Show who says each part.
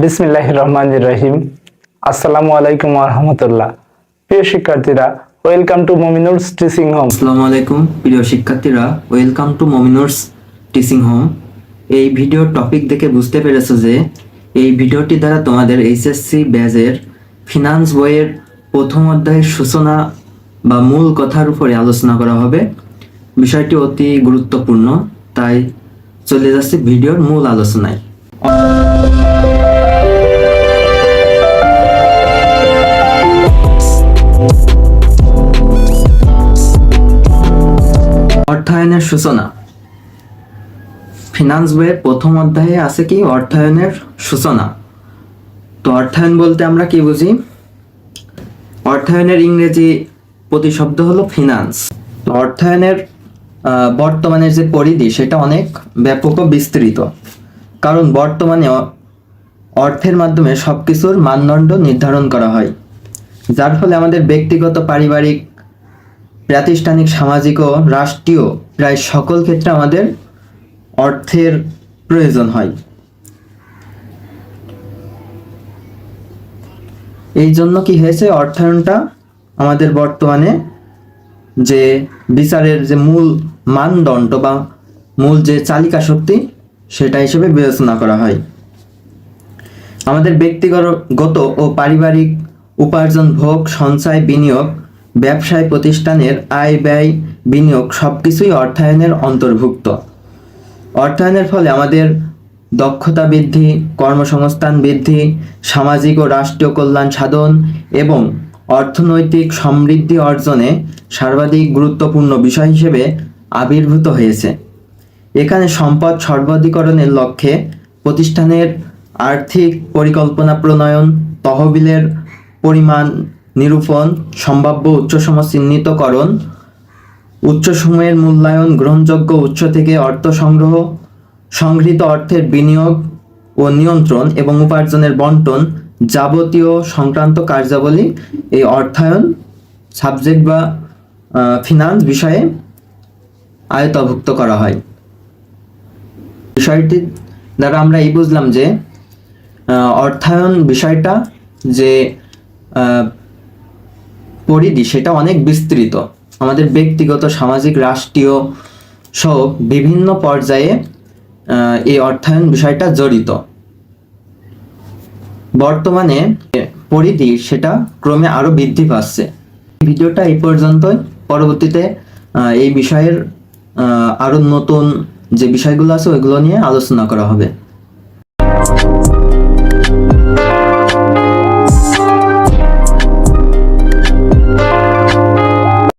Speaker 1: বিসমিল্লাহ রহমান রহিম আসসালামু আলাইকুম রহমতুল্লাহ প্রিয় শিক্ষার্থীরা, welcome to Mominur's teaching home.
Speaker 2: আসসালামু আলাইকুম প্রিয় শিক্ষার্থীরা, welcome to Mominur's teaching home. এই ভিডিওর টপিক দেখে বুঝতে পেরেছ যে, এই ভিডিওটি দ্বারা তোমাদের এইচএসসি ব্যাজের ফিনান্স বইয়ের প্রথম অধ্যায়ের সূচনা বা মূল কথার উপরে আলোচনা করা হবে। বিষয়টি অতি গুরুত্বপূর্ণ, তাই চলে যাচ্ছে ভিডিওর মূল আলোচনায়। অর্থায়নের সূচনা। ফিনান্স বইয়ের প্রথম অধ্যায়ে আছে কি? অর্থায়নের সূচনা। তো অর্থায়ন বলতে আমরা কি বুঝি? অর্থায়নের ইংরেজি প্রতিশব্দ হলো ফিনান্স তো অর্থায়নের বর্তমানে যে পরিধি, সেটা অনেক ব্যাপক ও বিস্তৃত। কারণ বর্তমানে অর্থের মাধ্যমে সব কিছুর মানদণ্ড নির্ধারণ করা হয়। যার ফলে আমাদের ব্যক্তিগত, পারিবারিক প্রাতিষ্ঠানিক, সামাজিক ও রাষ্ট্রীয় প্রায় সকল ক্ষেত্রে আমাদের অর্থের প্রয়োজন হয়। এই জন্য কি হয়েছে? অর্থায়নটা আমাদের বর্তমানে যে বিচারের যে মূল মানদণ্ড বা মূল যে চালিকা শক্তি, সেটা হিসেবে বিবেচনা করা হয়। আমাদের ব্যক্তিগত ও পারিবারিক উপার্জন, ভোগ, সঞ্চয়, বিনিয়োগ ব্যবসায় প্রতিষ্ঠানের আয় ব্যয়, বিনিয়োগ সব কিছুই অর্থায়নের অন্তর্ভুক্ত। অর্থায়নের ফলে আমাদের দক্ষতা বৃদ্ধি, কর্মসংস্থান বৃদ্ধি, সামাজিক ও রাষ্ট্রীয় কল্যাণ সাধন এবং অর্থনৈতিক সমৃদ্ধি অর্জনে সর্বাধিক গুরুত্বপূর্ণ বিষয় হিসেবে আবির্ভূত হয়েছে। এখানে সম্পদ সর্বাধিকরণের লক্ষ্যে প্রতিষ্ঠানের আর্থিক পরিকল্পনা প্রণয়ন, তহবিলের পরিমাণ নিরূপণ, সম্ভাব্য উচ্চসম চিহ্নিতকরণ, উচ্চসময়ের মূল্যায়ন গ্রহণযোগ্য উৎস থেকে অর্থ সংগ্রহ, সংগৃহীত অর্থের বিনিয়োগ ও নিয়ন্ত্রণ এবং উপার্জনের বন্টন, যাবতীয় সংক্রান্ত কার্যাবলী, এই অর্থায়ন, সাবজেক্ট বা ফিনান্স বিষয়ে আয়তভুক্ত করা হয়। বিষয়টি দ্বারা আমরা এই বুঝলাম যে অর্থায়ন বিষয়টা যে পরিধি, সেটা অনেক বিস্তৃত। আমাদের ব্যক্তিগত, সামাজিক, রাষ্ট্রীয় সহ বিভিন্ন পর্যায়ে এই অর্থায়ন বিষয়টা জড়িত। বর্তমানে পরিধি, সেটা ক্রমে আরও বৃদ্ধি পাচ্ছে। ভিডিওটা এই পর্যন্তই। পরবর্তীতে এই বিষয়ের আরও নতুন যে বিষয়গুলো আছে, ওইগুলো নিয়ে আলোচনা করা হবে।